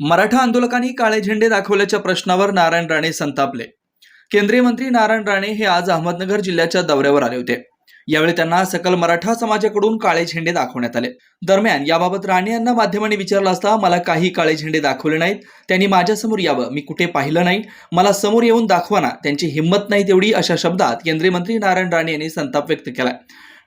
मराठा आंदोलकांनी काळे झेंडे दाखवल्याच्या प्रश्नावर नारायण राणे संतापले. केंद्रीय मंत्री नारायण राणे हे आज अहमदनगर जिल्ह्याच्या दौऱ्यावर आले होते. यावेळी त्यांना सकल मराठा समाजाकडून काळे झेंडे दाखवण्यात आले. दरम्यान याबाबत राणे यांना माध्यमांनी विचारलं असता मला काही काळे झेंडे दाखवले नाहीत. त्यांनी माझ्यासमोर यावं. मी कुठे पाहिलं नाही. मला समोर येऊन दाखवा ना. त्यांची हिंमत नाही तेवढी अशा शब्दात केंद्रीय मंत्री नारायण राणे यांनी संताप व्यक्त केला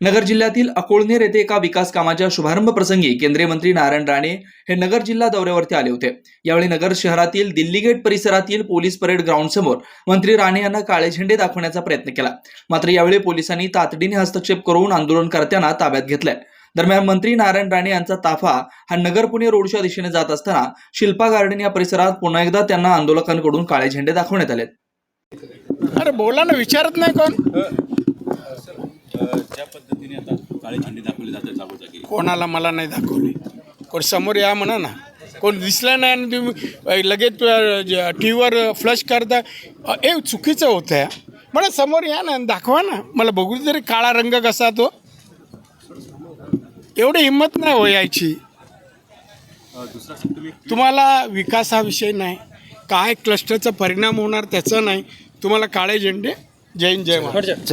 नगर जिल्ह्यातील अकोळनेर येथे एका विकास कामाच्या शुभारंभ प्रसंगी केंद्रीय मंत्री नारायण राणे हे नगर जिल्हा दौऱ्यावरती आले होते. यावेळी नगर शहरातील दिल्ली गेट परिसरातील पोलीस परेड ग्राउंड समोर मंत्री राणे यांना काळे झेंडे दाखवण्याचा प्रयत्न केला. मात्र यावेळी पोलिसांनी तातडीने हस्तक्षेप करून आंदोलनकर्त्यांना ताब्यात घेतलंय. दरम्यान मंत्री नारायण राणे यांचा ताफा हा नगर पुणे रोडच्या दिशेने जात असताना शिल्पा गार्डन या परिसरात पुन्हा एकदा त्यांना आंदोलकांकडून काळे झेंडे दाखवण्यात आले अरे बोला ना विचारत नाही कोण? पद्धतीने आता काळे झेंडे दाखवले जातात जागोजागी. कोणाला मला नाही दाखवली. कोण समोर या म्हणा ना. कोण दिसलं नाही आणि तुम्ही लगेच टी व्हीवर फ्लश करता. हे चुकीचं होतं आहे मला समोर या ना दाखवा ना. मला बघू तरी काळा रंग कसा तो. एवढी हिंमत नाही हो यायची. तुम्हाला विकास हा विषय नाही. काय क्लस्टरचा परिणाम होणार त्याचं नाही. तुम्हाला काळे झेंडे. जय हिंद, जय महाराज